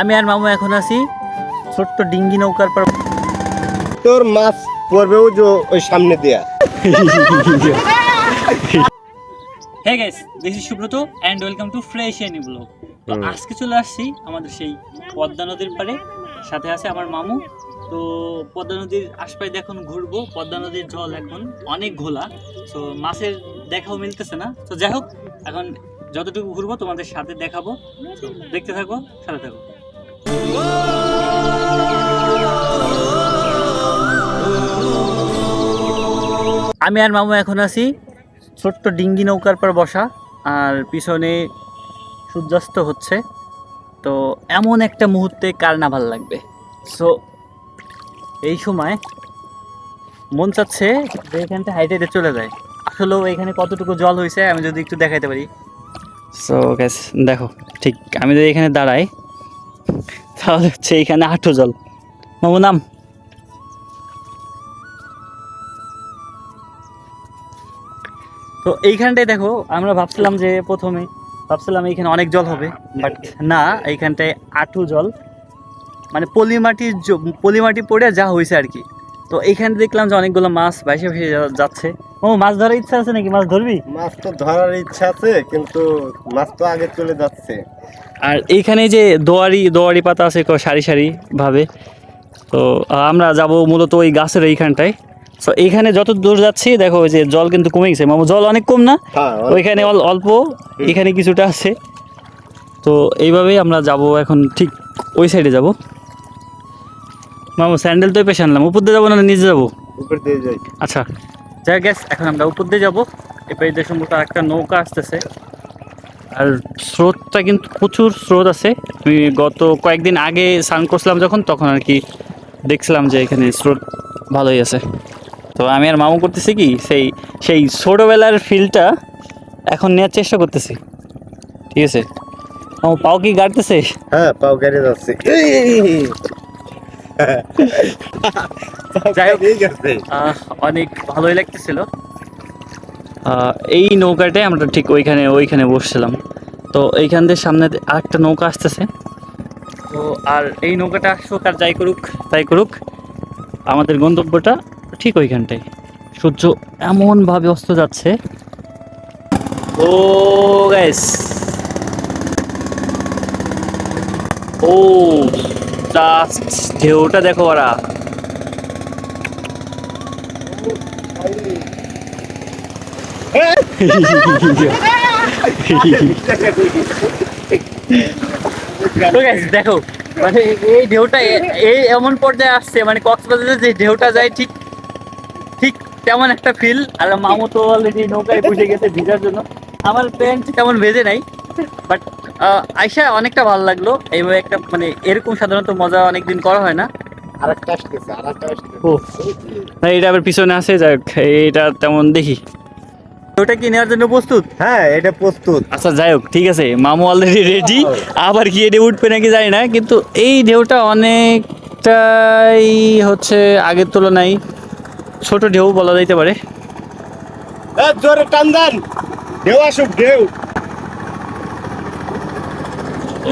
আমি আর মামু এখন আছি ছোট্ট ডিঙ্গি নৌকার পর তোর মাছ পড়বেও যে ওই সামনে দেয়া। হ্যাঁ guys this is Subrata and welcome to fresh any blog তো আজকে চলে আসছি আমাদের সেই পদ্মা নদীর পাড়ে। সাথে আছে আমার মামু। তো পদ্মা নদীর আশপাশে এখন ঘুরবো। পদ্মা নদীর জল এখন অনেক ঘোলা। তো মাছের দেখাও মিলতেছে না। তো যাই হোক এখন যতটুকু ঘুরবো তোমাদের সাথে দেখাবো। দেখতে থাকো সাথে থাকো। আমি আর মামু এখন আছি ছোট্ট ডিঙ্গি নৌকার পর বসা, আর পিছনে সূর্যাস্ত হচ্ছে। তো এমন একটা মুহূর্তে কার না ভালো লাগবে। সো এই সময় মন চাচ্ছে যে এখানটা হাইটে হেঁটে চলে যায়। আসলেও এখানে কতটুকু জল হয়েছে আমি যদি একটু দেখাইতে পারি। সো গ্যাস দেখো, ঠিক, আমি যদি এখানে দাঁড়াই, তাহলে হচ্ছে এখানে হাঁটু জল। মামু, নাম? তো এইখানটায় দেখো আমরা ভাবছিলাম যে প্রথমে ভাবছিলাম এইখানে অনেক জল হবে বাট না এইখানটায় আটু জল। মানে পলিমাটির জ- পলিমাটি পড়ে যা হয়েছে আর কি। তো এইখানে দেখলাম যে অনেকগুলো মাছ ভাসে ভেসে যাচ্ছে। ও মাছ ধরার ইচ্ছা আছে নাকি? মাছ ধরবি? মাছ তো ধরার ইচ্ছা আছে কিন্তু মাছ তো আগে চলে যাচ্ছে। আর এইখানে যে দোয়ারি দোয়ারি পাতা আছে সারি সারি ভাবে তো আমরা যাব মূলত ওই গাছের এইখানটায়। তো এইখানে যত দূর যাচ্ছি দেখো ওই যে জল কিন্তু কমে গেছে। মামু জল অনেক কম না? হ্যাঁ ওইখানে অল- অল্প এখানে কিছুটা আছে। তো এইভাবেই আমরা যাব এখন ঠিক ওই সাইডে যাব। মামু স্যান্ডেল তো পেশে আনলাম। উপর দিয়ে যাব না নিজে যাব? উপর দিয়ে যাই। আচ্ছা। যাই গ্যাস এখন আমরা উপর দিয়ে যাব। এরপরে দিয়ে সম্ভবত একটা নৌকা আসতেছে। আর স্রোতটা কিন্তু প্রচুর স্রোত আছে। আমি গত কয়েকদিন আগে স্নান করছিলাম যখন তখন আর কি দেখছিলাম যে এখানে স্রোত ভালোই আছে। তো আমি আর মামু করতেছি কি সেই সেই ছোটোবেলার ফিলটা এখন নেওয়ার চেষ্টা করতেছি। ঠিক আছে? মামু পাও কি গাড়তেছে? হ্যাঁ পাও গাড়ি যাচ্ছে। অনেক ভালোই লাগতেছিল। এই নৌকাটায় আমরা ঠিক ওইখানে ওইখানে বসছিলাম। তো এইখান দিয়ে সামনে আরেকটা নৌকা আসতেছে। তো আর এই নৌকাটা আসুক আর যাই করুক তাই করুক। আমাদের গন্তব্যটা ঠিক ওইখানটায় সূর্য এমনভাবে অস্ত যাচ্ছে। ও গ্যাস ও জাস্ট ঢেউটা দেখো ওরা। দেখো মানে এই ঢেউটা এই এমন পর্যায়ে আসছে মানে কক্সবাজারে যে ঢেউটা যায় ঠিক ঠিক তেমন একটা ফিল আর মামু তো অলরেডি নৌকায় বসে গেছে ভিজার জন্য। আমার প্যান্ট তেমন ভেজে নাই বাট আইসা অনেকটা ভালো লাগল। এইভাবে একটা মানে এরকম সাধারণত মজা অনেকদিন করা হয় না। এটা আবার পিছনে আছে যাক এটা তেমন দেখি। ওটা কি নেওয়ার জন্য প্রস্তুত? হ্যাঁ এটা প্রস্তুত। আচ্ছা যাই হোক ঠিক আছে মামু অলরেডি রেডি আবার কি এটা উঠবে নাকি জানি না কিন্তু এই ঢেউটা অনেকটাই হচ্ছে আগের তুলনায় ছোট ঢেউ বলা যাইতে পারে। জোরে টান দেন। ঢেউ আসুক ঢেউ।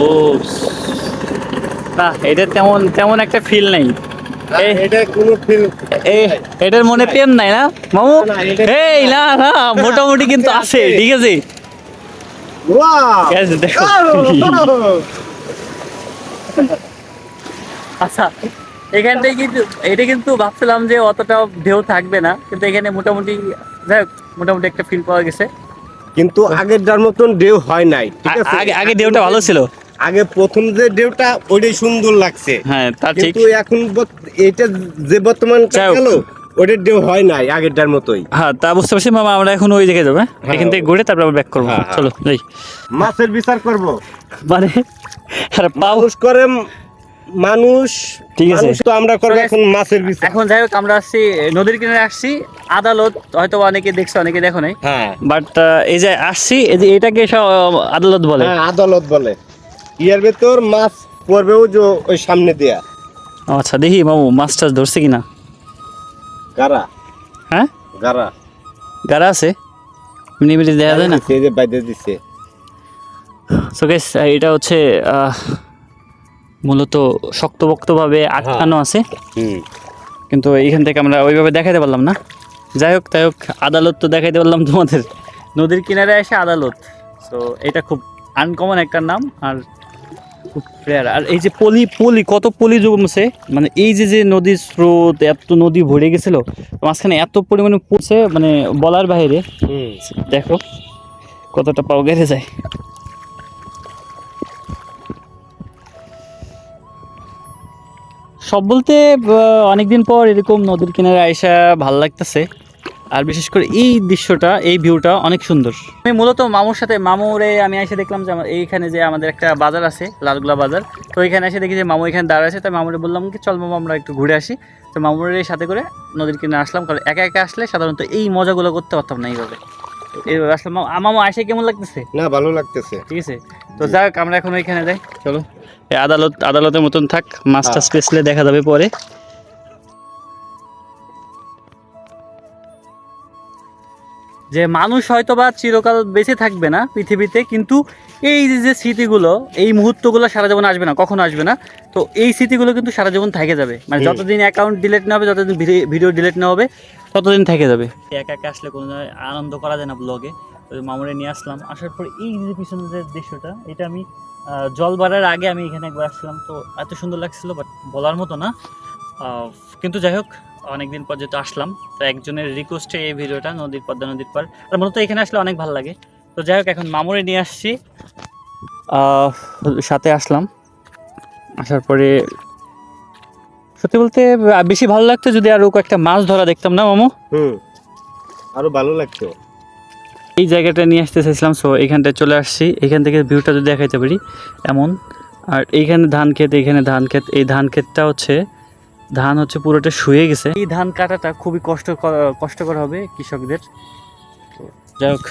ও না এটা তেমন তেমন একটা ফিল নাই। এটা কোনো ফিল এটার মনে প্রেম নাই না? মামু এই না না মোটামুটি কিন্তু আছে ঠিক আছে? ঠিক আছে, দেখো। আচ্ছা এখানটায় কিন্তু এটা কিন্তু ভাবছিলাম যে অতটা ঢেউ থাকবে না কিন্তু এখানে মোটামুটি যাই মোটামুটি একটা ফিল পাওয়া গেছে। কিন্তু আগের যার মতন ঢেউ হয় নাই ঠিক আছে? আগে আগে ঢেউটা ভালো ছিল। আগে প্রথম যে ঢেউটা ওইটাই সুন্দর লাগছে। হ্যাঁ তা ঠিক। কিন্তু এখন এইটা যে বর্তমান। গেল ওটার ঢেউ হয় নাই আগেরটার মতোই। হ্যাঁ তা বুঝতে পারছি মামা আমরা এখন ওই দিকে যাব হ্যাঁ? হ্যাঁ। এখান থেকে ঘুরে তারপর আমরা ব্যাক করব। হ্যাঁ। চলো যাই। মাছের বিচার করব। মানে আর মানুষ করে মানুষ ঠিক আছে। তো আমরা করব এখন মাছের বিচার এখন যাই হোক আমরা আসছি নদীর কিনারে আসছি। আদালত হয়তো অনেকে দেখছে অনেকে দেখো নাই। হ্যাঁ। বাট এই যে আসছি এই যে এটাকে আদালত বলে। হ্যাঁ আদালত বলে। ইয়ার ভেতর মাছ পড়বেও যে ওই সামনে দেয়া। আচ্ছা দেখি বাবু মাছ টাছ ধরছে কিনা? গারা হ্যাঁ? গারা গাড়া আছে? এমনি এমনি দেখা যায় না? দিছে, এই যে বাইরে দিচ্ছে সো গাইস এটা হচ্ছে আহ, মূলত শক্তপোক্তভাবে আটকানো আছে। কিন্তু এইখান থেকে আমরা ওইভাবে দেখাতে পারলাম না। যাই হোক তাই হোক আদালত তো দেখাইতে পারলাম তোমাদের। নদীর কিনারে এসে আদালত। তো এটা খুব আনকমন একটা নাম আর খুব রেয়ার আর এই যে পলি পলি কত পলি জমছে মানে এই যে যে নদীর স্রোত এত নদী ভরে গেছিল মাঝখানে এত পরিমাণে পড়ছে মানে বলার বাইরে। দেখো কতটা পাও গেড়ে যায়। সব বলতে অনেকদিন পর এরকম নদীর কিনারে আইসা ভালো লাগতেছে। আর বিশেষ করে এই দৃশ্যটা এই ভিউটা অনেক সুন্দর। আমি মূলত মামুর সাথে মামুরে আমি এসে দেখলাম যে আমার এইখানে যে আমাদের একটা বাজার আছে লালগুলা বাজার। তো এখানে এসে দেখি যে মামু এখানে দাঁড়া আছে। তাই মামুরে বললাম কি চল মামু আমরা একটু ঘুরে আসি। তো মামুরের সাথে করে নদীর কিনারে আসলাম। কারণ একা একা আসলে সাধারণত এই মজাগুলো করতে পারতাম না এইভাবে। এইভাবে আসলাম। মামু- আ, মামু আইসে কেমন লাগতেছে? না ভালো লাগতেছে। ঠিক আছে? তো যাক আমরা এখন ওইখানে যাই। চলো। আদালত আদালতের মতন থাক মাছটা হ্যাঁ। দেখা যাবে পরে। যে মানুষ হয়তো বা চিরকাল বেঁচে থাকবে না পৃথিবীতে কিন্তু এই যে যে স্মৃতিগুলো এই মুহূর্তগুলো সারা জীবন আসবে না কখনো আসবে না তো এই স্মৃতিগুলো কিন্তু সারা জীবন থেকে যাবে। মানে যতদিন অ্যাকাউন্ট ডিলেট না হবে যতদিন ভিডিও ডিলেট না হবে ততদিন থেকে যাবে। একা একা আসলে কোনো আনন্দ করা যায় না ব্লগে মামুরে নিয়ে আসলাম। আসার পর এই যে পিছনের দৃশ্যটা, এটা আমি জল বাড়ার আগে আমি এখানে একবার আসছিলাম। তো এত সুন্দর লাগছিল বাট বলার মতো না। কিন্তু যাই হোক, অনেকদিন পর যেহেতু আসলাম, তো একজনের রিকোয়েস্টে এই ভিডিওটা, নদীর পদ্মা, নদীর পার আর মূলত এখানে আসলে অনেক ভালো লাগে। তো যাই হোক, এখন মামুরে নিয়ে আসছি। সাথে আসলাম। আসার পরে, সত্যি বলতে বেশি ভালো লাগতো যদি আরও কয়েকটা মাছ ধরা দেখতাম না, মামু? হুম। আরও ভালো লাগতো। এই জায়গাটা নিয়ে আসতে চাইছিলাম সো এইখানটায় চলে আসছি। এখান থেকে ভিউটা যদি দেখাইতে পারি, এমন। আর এইখানে ধান ক্ষেত, এইখানে ধান ক্ষেত। এই ধান ক্ষেতটা হচ্ছে, ধান হচ্ছে পুরোটা শুয়ে গেছে। এই ধান কাটাটা খুবই কষ্ট কষ্টকর হবে কৃষকদের। যাই হোক,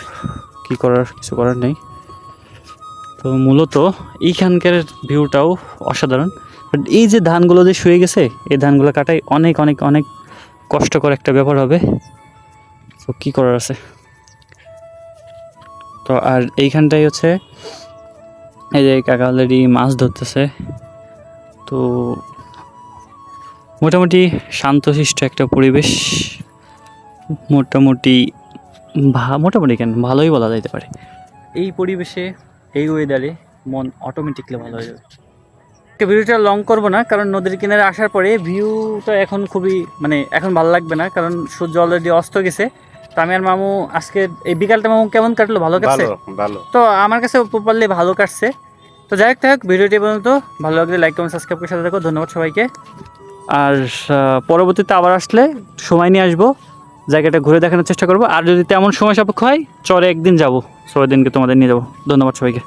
কী করার, কিছু করার নেই। তো মূলত এইখানকার ভিউটাও অসাধারণ। বাট এই যে ধানগুলো যে শুয়ে গেছে, এই ধানগুলো কাটাই অনেক অনেক অনেক কষ্টকর একটা ব্যাপার হবে। তো কী করার আছে? তো আর এইখানটাই হচ্ছে এই যে কাকা অলরেডি মাছ ধরতেছে। তো মোটামুটি শান্তশিষ্ট একটা পরিবেশ। মোটামুটি ভা- মোটামুটি কেন? ভালোই বলা যাইতে পারে। এই পরিবেশে, এই ওয়েদারে মন অটোমেটিকলি ভালো হয়ে যাবে। ভিডিওটা লং করব না, কারণ নদীর কিনারে আসার পরে ভিউটা এখন খুবই মানে এখন ভালো লাগবে না, কারণ সূর্য অলরেডি অস্ত গেছে। তো আমি আর মামু আজকে এই বিকালটা মামু কেমন কাটলো? ভালো কাটছে? ভালো তো আমার কাছে প্রপারলি ভালো কাটছে। তো যাই হোক থাক ভিডিওটি পর্যন্ত। ভালো লাগলে লাইক কমেন্ট সাবস্ক্রাইব করে সাথে থাকো। ধন্যবাদ সবাইকে। আর পরবর্তীতে আবার আসলে সময় নিয়ে আসব। জায়গাটা ঘুরে দেখানোর চেষ্টা করব। আর যদি তেমন সময় সাপেক্ষ হয় চরে একদিন যাব। সবাই দিনকে তোমাদের নিয়ে যাব। ধন্যবাদ সবাইকে।